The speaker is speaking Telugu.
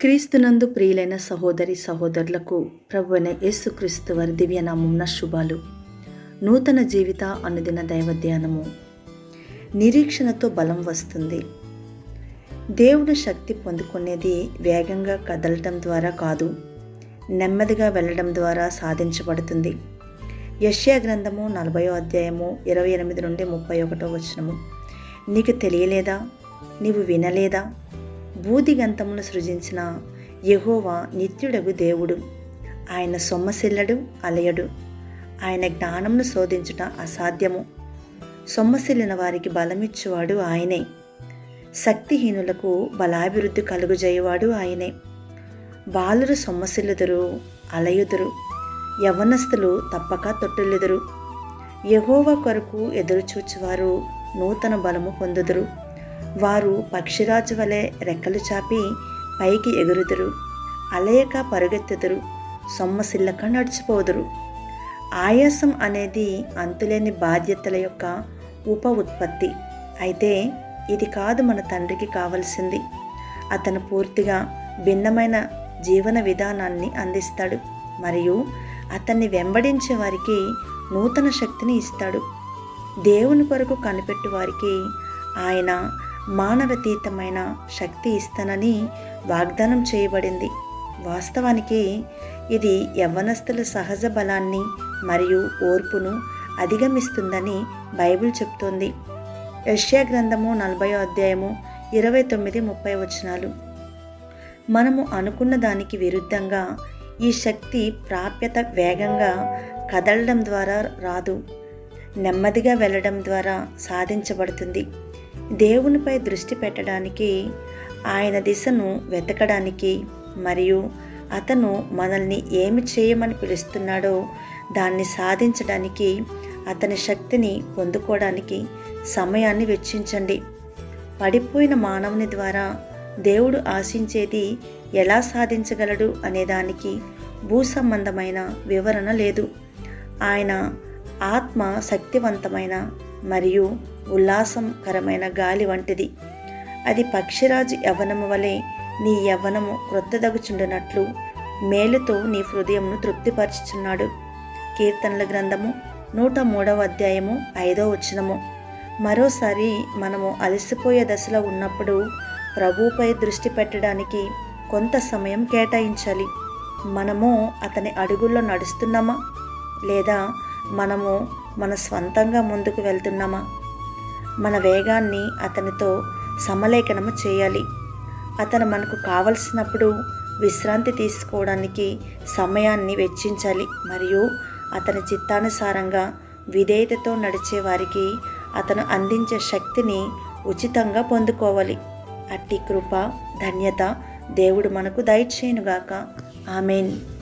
క్రీస్తునందు ప్రియులైన సహోదరి సహోదరులకు ప్రభువైన యేసుక్రీస్తు వారి దివ్యనామమున శుభాలు. నూతన జీవిత అనుదిన దైవధ్యానము. నిరీక్షణతో బలం వస్తుంది. దేవుడు శక్తి పొందుకునేది వేగంగా కదలటం ద్వారా కాదు నెమ్మదిగా వెళ్ళడం ద్వారా సాధించబడుతుంది. యష్యా గ్రంథము నలభయో అధ్యాయము ఇరవై ఎనిమిది నుండి ముప్పై ఒకటో వచనము. నీకు తెలియలేదా? నీవు వినలేదా? బూదిగంతమును సృజించిన యహోవా నిత్యుడగు దేవుడు. ఆయన సొమ్మసిల్లడు అలయడు. ఆయన జ్ఞానమును శోధించుట అసాధ్యము. సొమ్మసిల్లిన వారికి బలమిచ్చువాడు ఆయనే. శక్తిహీనులకు బలాభివృద్ధి కలుగుజేయవాడు ఆయనే. బాలురు సొమ్మసిల్లుదురు అలయుదురు. యవనస్తులు తప్పక తొట్టిల్లుదురు యహోవ కొరకు ఎదురుచూచువారు నూతన బలము పొందుదురు. వారు పక్షిరాజు వలె రెక్కలు చాపి పైకి ఎగురుదురు. అలయక పరుగెత్తుదురు. సొమ్మసిల్లక నడిచిపోదురు. ఆయాసం అనేది అంతులేని బాధ్యతల యొక్క ఉప ఉత్పత్తి. అయితే ఇది కాదు మన తండ్రికి కావలసింది. అతను పూర్తిగా భిన్నమైన జీవన విధానాన్ని అందిస్తాడు. మరియు అతన్ని వెంబడించే వారికి నూతన శక్తిని ఇస్తాడు. దేవుని కొరకు కనిపెట్టు వారికి ఆయన మానవతీతమైన శక్తి ఇస్తానని వాగ్దానం చేయబడింది. వాస్తవానికి ఇది యవ్వనస్తుల సహజ బలాన్ని మరియు ఓర్పును అధిగమిస్తుందని బైబిల్ చెప్తోంది. యష్యా గ్రంథము నలభై అధ్యాయము ఇరవై తొమ్మిది ముప్పై వచనాలు. మనము అనుకున్న దానికి విరుద్ధంగా ఈ శక్తి ప్రాప్యత వేగంగా కదలడం ద్వారా రాదు. నెమ్మదిగా వెళ్ళడం ద్వారా సాధించబడుతుంది. దేవునిపై దృష్టి పెట్టడానికి ఆయన దిశను వెతకడానికి మరియు అతను మనల్ని ఏమి చేయమని పిలుస్తున్నాడో దాన్ని సాధించడానికి అతని శక్తిని పొందుకోవడానికి సమయాన్ని వెచ్చించండి. పడిపోయిన మానవుని ద్వారా దేవుడు ఆశించేది ఎలా సాధించగలడు అనేదానికి భూ సంబంధమైన వివరణ లేదు. ఆయన ఆత్మ శక్తివంతమైన మరియు ఉల్లాసంకరమైన గాలి వంటిది. అది పక్షిరాజు యవ్వనము వలె నీ యవ్వనము క్రొత్తదగుచుండునట్లు మేలుతో నీ హృదయంను తృప్తిపరచుచున్నాడు. కీర్తనల గ్రంథము నూట మూడవ అధ్యాయము ఐదో వచనము. మరోసారి మనము అలసిపోయే దశలో ఉన్నప్పుడు ప్రభువుపై దృష్టి పెట్టడానికి కొంత సమయం కేటాయించాలి. మనము అతని అడుగుల్లో నడుస్తున్నామా? లేదా మనము మన స్వంతంగా ముందుకు వెళ్తున్నామా? మన వేగాన్ని అతనితో సమలేఖనము చేయాలి. అతను మనకు కావలసినప్పుడు విశ్రాంతి తీసుకోవడానికి సమయాన్ని వెచ్చించాలి. మరియు అతని చిత్తానుసారంగా విధేయతతో నడిచే వారికి అతను అందించే శక్తిని ఉచితంగా పొందుకోవాలి. అట్టి కృప ధన్యత దేవుడు మనకు దయచేయునుగాక. ఆమెన్.